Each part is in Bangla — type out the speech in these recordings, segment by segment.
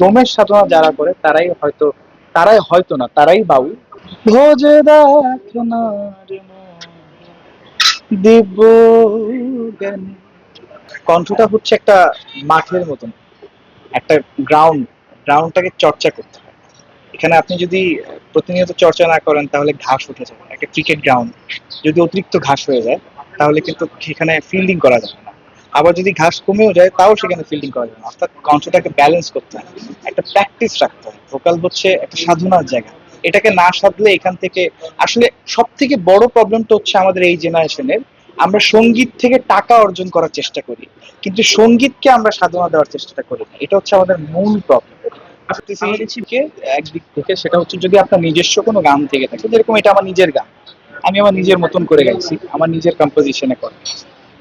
দমের সাধনা যারা করে, তারাই হয়তো তারাই হয়তো না, তারাই বাউল। ভোজে কণ্ঠটা হচ্ছে একটা মাঠের মতন, একটা গ্রাউন্ড গ্রাউন্ডটাকে চর্চা করতে হয়। এখানে আপনি যদি প্রতিনিয়ত চর্চা না করেন, তাহলে ঘাস উঠে যাবে একটা ক্রিকেট গ্রাউন্ড যদি অতিরিক্ত ঘাস হয়ে যায়, তাহলে কিন্তু সেখানে ফিল্ডিং করা যাবে না। আবার যদি ঘাস কমেও যায় তাও সেখানে ফিল্ডিং করা যাবে না। অর্থাৎ কণ্ঠটাকে ব্যালেন্স করতে হয়। একটা প্র্যাকটিস রাখতে হয়। ভোকাল হচ্ছে একটা সাধনার জায়গা। এটাকে না সাধলে এখান থেকে আসলে সব থেকে বড় প্রবলেমটা হচ্ছে আমাদের এই জেনারেশনের আমরা সংগীত থেকে টাকা অর্জন করার চেষ্টা করি। কিন্তু সঙ্গীতকে আমরা সাধনা দেওয়ার চেষ্টাটা করি না। এটা হচ্ছে আমাদের মূল প্রবলেম একদিক থেকে সেটা হচ্ছে যদি আপনার নিজস্ব কোনো গান থেকে থাকে যেরকম এটা আমার নিজের গান। আমি আমার নিজের মতন করে গাইছি। আমার নিজের কম্পোজিশনে করে।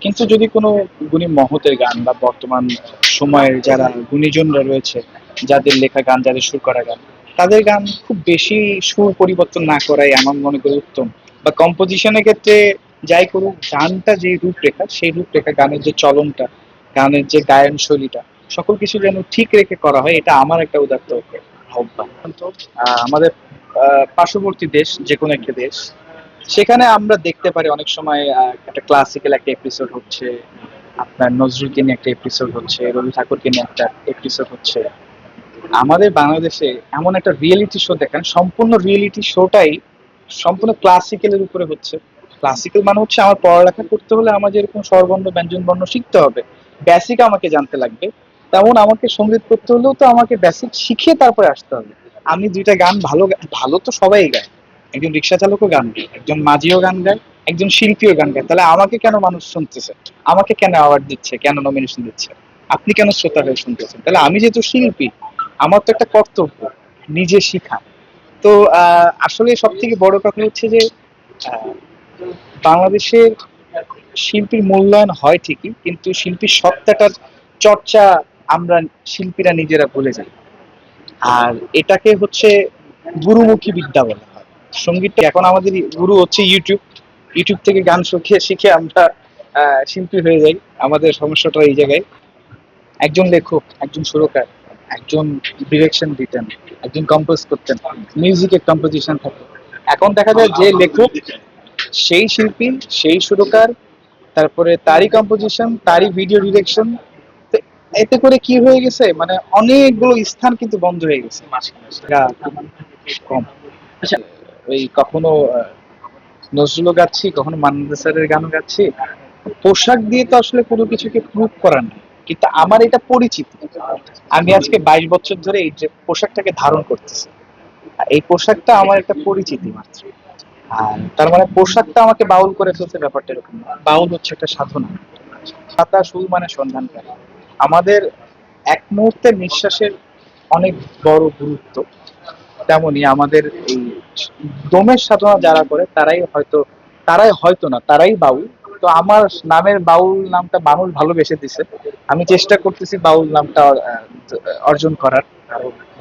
কিন্তু যদি কোনো গুণী মহতের গান বা বর্তমান সময়ের যারা গুণীজনরা রয়েছে যাদের লেখা গান যাদের সুর করা গান তাদের গান খুব বেশি সুর পরিবর্তন না করাই আমার মনে করি উত্তম। বা কম্পোজিশনের ক্ষেত্রে যাই করুক গানটা যে রূপরেখা সেই রূপরেখা গানের যে চলনটা গানের যে গায়ন শৈলীটা সকল কিছু যেন ঠিক রেখে করা হয় এটা আমার একটা উদাত্ত আহ্বান আহ, আমাদের পার্শ্ববর্তী দেশ যে কোনো একটা দেশ সেখানে আমরা দেখতে পারি অনেক সময় একটা ক্লাসিক্যাল একটা এপিসোড হচ্ছে, আপনার নজরুলকে নিয়ে একটা এপিসোড হচ্ছে, রবি ঠাকুরকে নিয়ে একটা এপিসোড হচ্ছে। আমাদের বাংলাদেশে এমন একটা রিয়েলিটি শো দেখেন, সম্পূর্ণ রিয়েলিটি শোটাই সম্পূর্ণ ক্লাসিক্যালের উপরে হচ্ছে। ক্লাসিক্যাল মানে হচ্ছে আমার পড়ালেখা করতে হলে আমার যেরকম স্বরবর্ণ ব্যঞ্জন বর্ণ শিখতে হবে। বেসিক আমাকে জানতে লাগবে। তেমন আমাকে সংগীত করতে হলেও তো আমাকে বেসিক শিখে তারপরে আসতে হবে। আমি দুইটা গান ভালো ভালো তো সবাই গায়। একজন রিক্সা চালকও গান গায়, একজন মাঝিও গান গায়, একজন শিল্পীও গান গায়। তাহলে আমাকে কেন মানুষ শুনতেছে? আমাকে কেন অ্যাওয়ার্ড দিচ্ছে? কেন নমিনেশন দিচ্ছে? আপনি কেন শ্রোতা হয়ে শুনতেছেন? তাহলে আমি যেহেতু শিল্পী, আমার তো একটা কর্তব্য, নিজে শিখা। তো আসলে সব থেকে বড় কথা হচ্ছে যে বাংলাদেশের শিল্পীর মূল্যায়ন হয় ঠিকই, কিন্তু শিল্পীর সত্তাটার চর্চা আমরা শিল্পীরা নিজেরা ভুলে যাই। আর এটাকে হচ্ছে গুরুমুখী বিদ্যা বলা। সঙ্গীতটা এখন আমাদের গুরু হচ্ছে ইউটিউব ইউটিউব থেকে গান শিখে শিখে আমরা শিল্পী হয়ে যাই। আমাদের সমস্যাটা এই জায়গায়। একজন লেখক, একজন সুরকার, একজন ডিরেকশন দিতেন, একজন কম্পোজ করতেন মিউজিকের কম্পোজিশন থাকে। এখন দেখা যায় যে লেখক, সেই শিল্পী, সেই সুরকার, তারপরে তারই কম্পোজিশন তারই ভিডিও ডিরেকশন এতে করে কি হয়ে গেছে? মানে অনেকগুলো স্থান কিন্তু বন্ধ হয়ে গেছে যা কম আচ্ছা ওই কখনো নজরুলও গাচ্ছি, কখনো মান্না স্যারের গানও গাচ্ছি। পোশাক দিয়ে তো আসলে কোনো কিছুকে প্রুভ করার নেই কিন্তু আমার এটা পরিচিতি। আমি আজকে বাইশ বছর ধরে এই যে পোশাকটাকে ধারণ করতেছি। এই পোশাকটা আমার একটা পরিচিতি মাত্র। আর তার মানে পোশাকটা আমাকে বাউল করে ফেলছে ব্যাপারটা এরকম বাউল হচ্ছে একটা সাধনা। সাতা সুর মানে সন্ধানকারী আমাদের এক মুহূর্তের নিঃশ্বাসের অনেক বড় গুরুত্ব তেমনি আমাদের এই দমের সাধনা যারা করে, তারাই হয়তো তারাই হয়তো না, তারাই বাউল। তো আমার নামের বাউল নামটা মানুষ ভালোবেসে দিছে। আমি চেষ্টা করতেছি বাউল নামটা অর্জন করার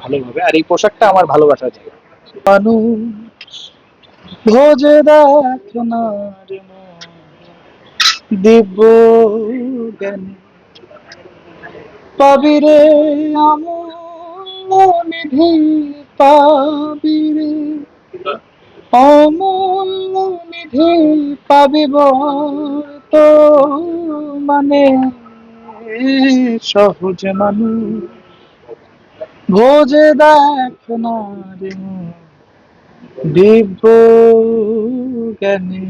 ভালোভাবে। আর এই পোশাকটা আমার মানুষ ভোজে রে পাবিরে অমূল্য নিধি পাবিরে অমূল্য নিধি পাবিব তো মানে সহজ মানুষ ভোজে দেখ না রে দিব্য জ্ঞানী।